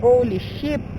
Holy shit!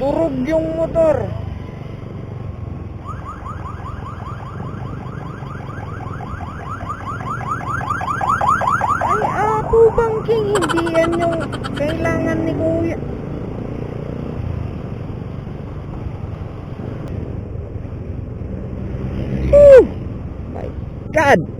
Durog yung motor. Ay, ako bang king, hindi yan yung kailangan ni kuya. Whew! My God!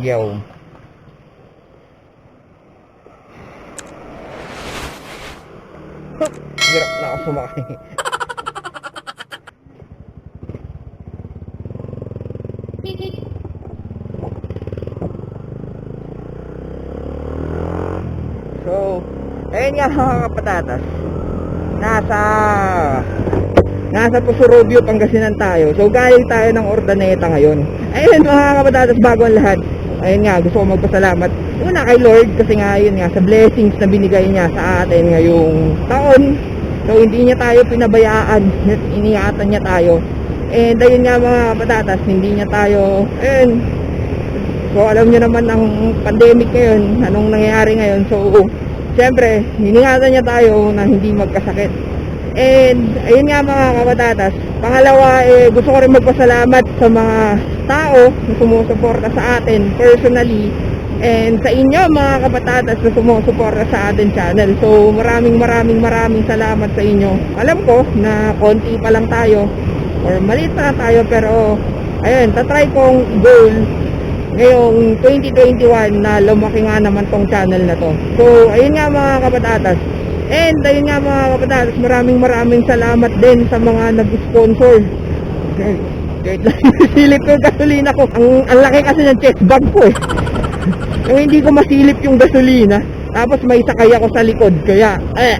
Yo. Hirap na ako sumakay. So, ayun nga mga kapatatas. Nasa Nasa Pusurobio, Pangasinan tayo. So, galing tayo ng Ordaneta ngayon. Ayun mga kapatatas, bago ang lahat. Ayun nga, gusto ko magpasalamat. Una kay Lord, kasi nga yun nga, sa blessings na binigay niya sa atin ngayong taon. So, hindi niya tayo pinabayaan. Iniatan niya tayo. And ayun nga mga kapatatas, hindi niya tayo, ayun, So alam niyo naman ang pandemic ngayon, anong nangyayari ngayon. So siyempre, hiningatan niya tayo na hindi magkasakit. And ayun nga mga kabatatas. Pangalawa, eh, gusto ko rin magpasalamat sa mga tao na sumusuporta sa atin personally. And sa inyo mga kabatatas na sumusuporta sa atin channel. So maraming maraming maraming salamat sa inyo. Alam ko na konti pa lang tayo or maliit pa tayo pero ayun, tatry kong goal ngayong 2021 na lumaki nga naman tong channel na to. So, ayun nga mga kapatatas. And ayun nga mga kapatatas, maraming maraming salamat din sa mga nag-sponsor. Kahit lang silip ko gasolina ko. Ang, ang laki kasi ng chest bag ko eh. Yung hindi ko masilip yung gasolina. Tapos may sakay ako sa likod. Kaya, eh,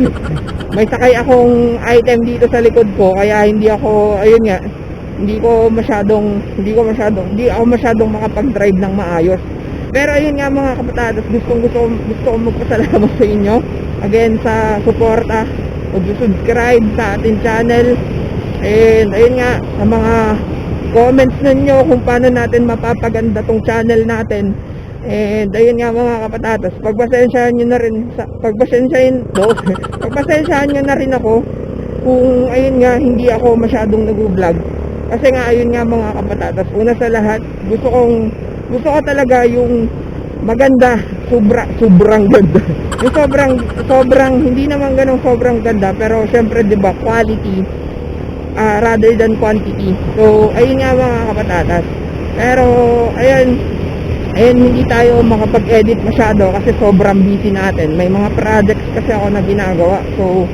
may sakay akong item dito sa likod ko. Kaya hindi ako, ayun nga, hindi ko masyadong hindi ko masyadong hindi ako masyadong makapag-drive ng maayos. Pero ayun nga mga kapatadas, gustong gusto gusto ko magpasalamat sa inyo again sa suporta, pag-subscribe sa ating channel. And ayun nga sa mga comments ninyo kung paano natin mapapaganda tong channel natin. And ayun nga mga kapatatas, pagpasensyahan nyo na rin sa pagpasensyahan do, pagpasensyahan nyo na rin ako kung ayun nga hindi ako masyadong nag-vlog kasi nga ayun nga mga kapatatas, una sa lahat, gusto kong gusto ko talaga yung maganda, sobra sobrang ganda. yung sobrang sobrang hindi naman ganong sobrang ganda, pero syempre 'di ba quality ah, rather than quantity. So ayun nga mga kapatatas. Pero ayun ayun hindi tayo makapag-edit masyado kasi sobrang busy natin. May mga projects kasi ako na ginagawa. So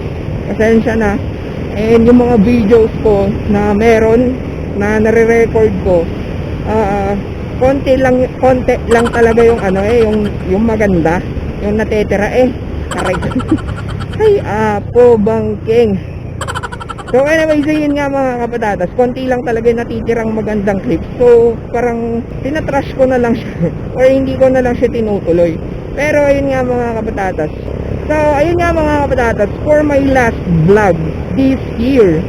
pasensya na. And yung mga videos ko na meron na nare-record ko, ah konti lang konti lang talaga yung ano eh, yung yung maganda, yung natetira eh. Aray. Ay, apo bangking. So anyway, so yun nga mga kapatatas, konti lang talaga yung natitirang magandang clips. So parang tinatrash ko na lang siya or hindi ko na lang siya tinutuloy. Pero ayun nga mga kapatatas. So ayun nga mga kapatatas, for my last vlog this year.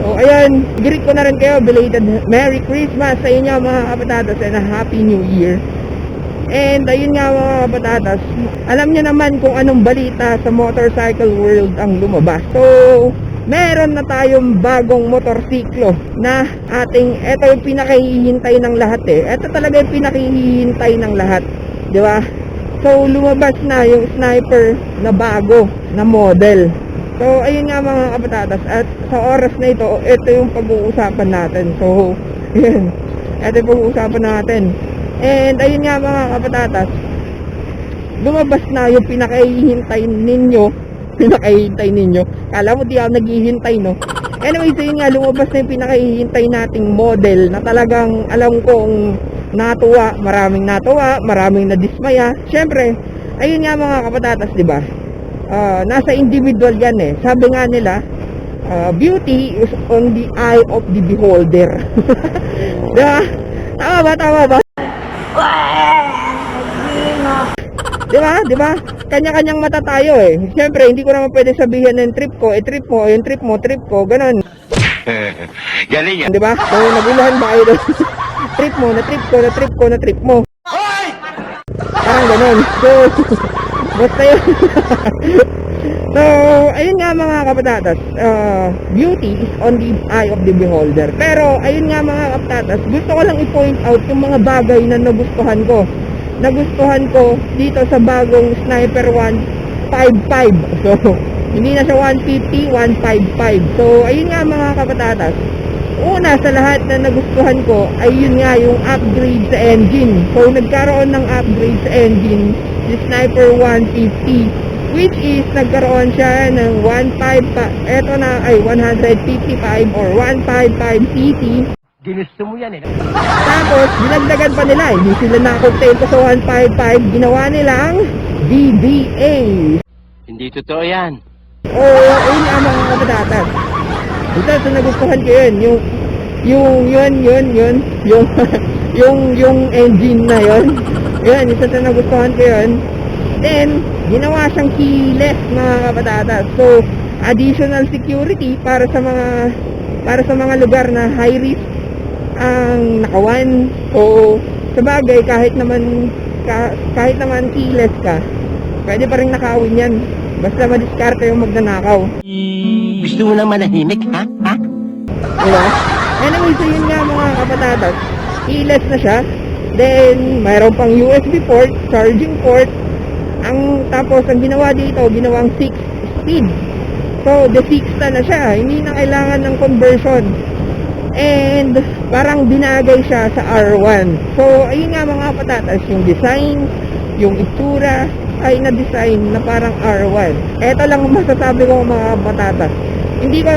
So ayun, greet ko na rin kayo, belated Merry Christmas sa inyo mga kapatatas and a Happy New Year. And ayun nga mga kapatatas, alam niyo naman kung anong balita sa motorcycle world ang lumabas. So, meron na tayong bagong motorsiklo na ating, ito yung pinakahihintay ng lahat eh. Ito talaga yung pinakahihintay ng lahat. Di ba? So, lumabas na yung sniper na bago na model. So, ayun nga mga kapatatas. At sa oras na ito, ito yung pag-uusapan natin. So, Yan. Ito yung pag-uusapan natin. And ayun nga mga kapatatas, lumabas na yung pinakahihintay ninyo. Pinakahihintay ninyo. Kala mo di ako naghihintay, no? Anyways, ayun nga, lumabas na yung pinakahihintay nating model na talagang alam kong natuwa, maraming natuwa, maraming nadismaya. Siyempre, ayun nga mga kapatatas, di ba? Ah, nasa individual yan eh. Sabi nga nila, ah, beauty is on the eye of the beholder. di ba? Tama ba? Tama ba? Di ba? Di ba? Kanya-kanyang mata tayo eh. Siyempre, hindi ko naman pwede sabihin ng trip ko, eh trip mo, yung trip mo, trip ko, ganun. Galing yan. Di ba? So, nagulahan ba kayo doon? trip mo, na trip ko, na trip ko, na trip mo. Parang ganun. So, basta yun. so, ayun nga mga kapatatas. Uh, beauty is on the eye of the beholder. Pero, ayun nga mga kapatatas, gusto ko lang i-point out yung mga bagay na nagustuhan ko. Nagustuhan ko dito sa bagong Sniper 155. So, hindi na siya 150, 155. So, ayun nga mga kapatatas. Una sa lahat na nagustuhan ko ay yun nga yung upgrade sa engine. So nagkaroon ng upgrade sa engine si Sniper 150 which is nagkaroon siya ng 15 pa, eto na ay 155 or 155 cc. Ginusto mo yan eh. Tapos dinagdagan pa nila, hindi sila nakontento sa 155, ginawa nilang DBA. Hindi totoo yan. Oo, ayun nga mga kapatatas. Ito sa nagustuhan ko yun, yung yung yun, yun, yun, yung yung yung engine na yun. Yun, isa sa nagustuhan ko yun. Then, ginawa siyang keyless mga kapatatas. So, additional security para sa mga para sa mga lugar na high risk ang nakawan. So, sa bagay, kahit naman ka, kahit naman keyless ka, pwede pa rin nakawin yan. Basta madiskarte yung magnanakaw. Gusto mo lang manahimik, ha? Ha? Diba? Anyway, so yun nga mga kapatatas. Keyless na siya. Then, mayroon pang USB port, charging port. Ang tapos, ang ginawa dito, ginawang 6 speed. So, the 6 na na siya. Hindi na kailangan ng conversion. And, parang binagay siya sa R1. So, ayun nga mga patatas, yung design, yung itsura, ay na-design na parang R1. Ito lang ang masasabi ko mga patatas. Hindi ko,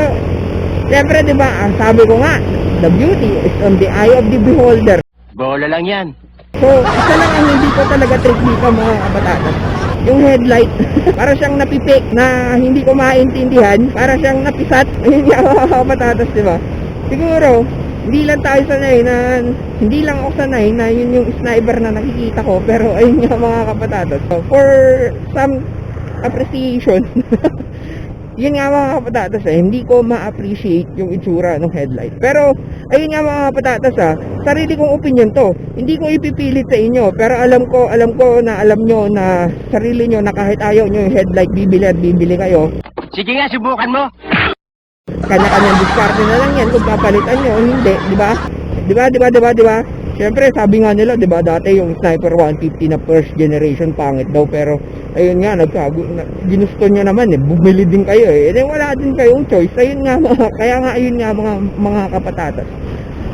siyempre di ba, ang sabi ko nga, the beauty is on the eye of the beholder. Bola lang yan. So, isa lang ang hindi ko talaga dito mga kabatatas. Yung headlight, para siyang napipik na hindi ko maintindihan, para siyang napisat. Ayun nga mga kabatatas, di ba? Siguro, hindi lang tayo sanay na, hindi lang ako sanay na yun yung sniper na nakikita ko, pero ayun nga mga kapatatas. So, for some appreciation, yun nga mga kapatatas eh, hindi ko ma-appreciate yung itsura ng headlight. Pero, ayun nga mga kapatatas ah, sarili kong opinion to. Hindi ko ipipilit sa inyo, pero alam ko, alam ko na alam nyo na sarili nyo na kahit ayaw nyo yung headlight, bibili at bibili kayo. Sige nga, subukan mo. Kanya-kanyang diskarte na lang yan kung papalitan nyo, hindi, di ba? Di ba, di ba, di ba, di ba? Siyempre, sabi nga nila, di ba, dati yung Sniper 150 na first generation pangit daw, pero ayun nga, nagkago, na, ginusto nyo naman eh, bumili din kayo eh. Eh, wala din kayong choice. Ayun nga, mga, kaya nga, ayun nga, mga, mga kapatatas.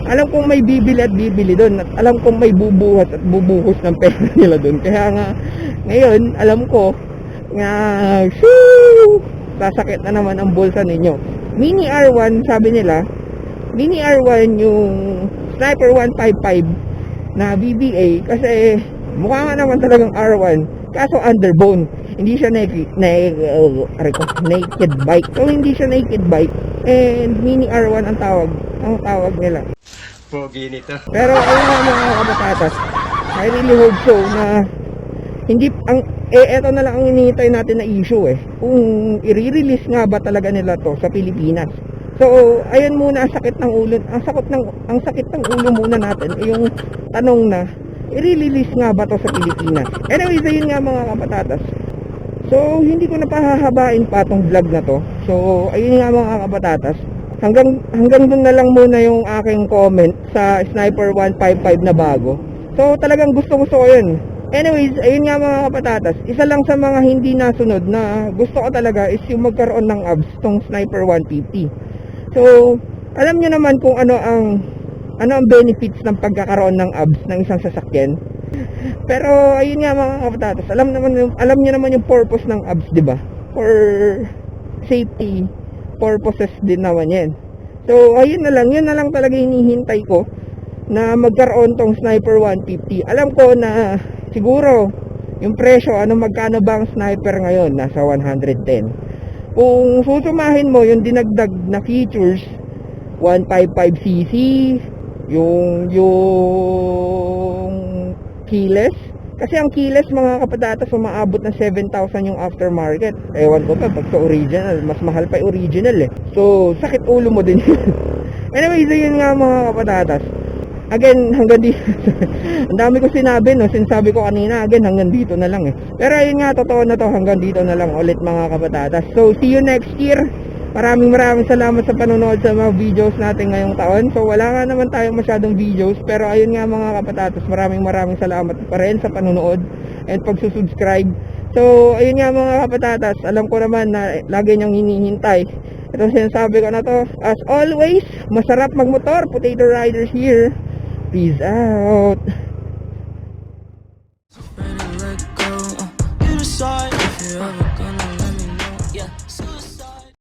Alam kong may bibili at bibili doon, at alam kong may bubuhat at bubuhos ng pera nila doon. Kaya nga, ngayon, alam ko, nga, shoo, sasakit na naman ang bulsa ninyo. Mini R1, sabi nila, Mini R1 yung Sniper 155 na BBA kasi mukha nga naman talagang R1 kaso underbone. Hindi siya naked, na, uh, naked bike. So hindi siya naked bike and Mini R1 ang tawag, ang tawag nila. Pogi nito. Pero ayun nga mga kabatatas, I really hope so na hindi ang eh eto na lang ang hinihintay natin na issue eh. Kung i-release nga ba talaga nila to sa Pilipinas. So, ayun muna ang sakit ng ulo, ang sakit ng ang sakit ng ulo muna natin eh, yung tanong na i-release nga ba to sa Pilipinas. Anyways, ayun nga mga kapatatas. So, hindi ko na pahahabain pa tong vlog na to. So, ayun nga mga kapatatas. Hanggang hanggang doon na lang muna yung aking comment sa Sniper 155 na bago. So, talagang gusto-gusto ko 'yun. Anyways, ayun nga mga kapatatas, isa lang sa mga hindi nasunod na gusto ko talaga is yung magkaroon ng abs tong Sniper 150. So, alam nyo naman kung ano ang ano ang benefits ng pagkakaroon ng abs ng isang sasakyan. Pero ayun nga mga kapatatas, alam naman yung, alam niyo naman yung purpose ng abs, 'di ba? For safety purposes din naman 'yan. So ayun na lang, yun na lang talaga hinihintay ko na magkaroon tong Sniper 150. Alam ko na siguro yung presyo, ano magkano ba ang Sniper ngayon? Nasa 110. Kung susumahin mo yung dinagdag na features, 155cc, yung yung keyless. Kasi ang keyless mga kapatatas umaabot ng 7,000 yung aftermarket. Ewan ko pa, pag sa original, mas mahal pa yung original eh. So, sakit ulo mo din anyway, so yun nga mga kapatatas. Again, hanggang dito. ang dami ko sinabi, no? Sinasabi ko kanina, again, hanggang dito na lang eh. Pero ayun nga, totoo na to, hanggang dito na lang ulit mga kapatatas. So, see you next year. Maraming maraming salamat sa panonood sa mga videos natin ngayong taon. So wala nga naman tayong masyadong videos pero ayun nga mga kapatatos, maraming maraming salamat pa rin sa panonood and pagsusubscribe. So ayun nga mga kapatatas, alam ko naman na lagi niyong hinihintay. Ito sinasabi ko na to. As always, masarap magmotor. Potato Riders here. Peace out.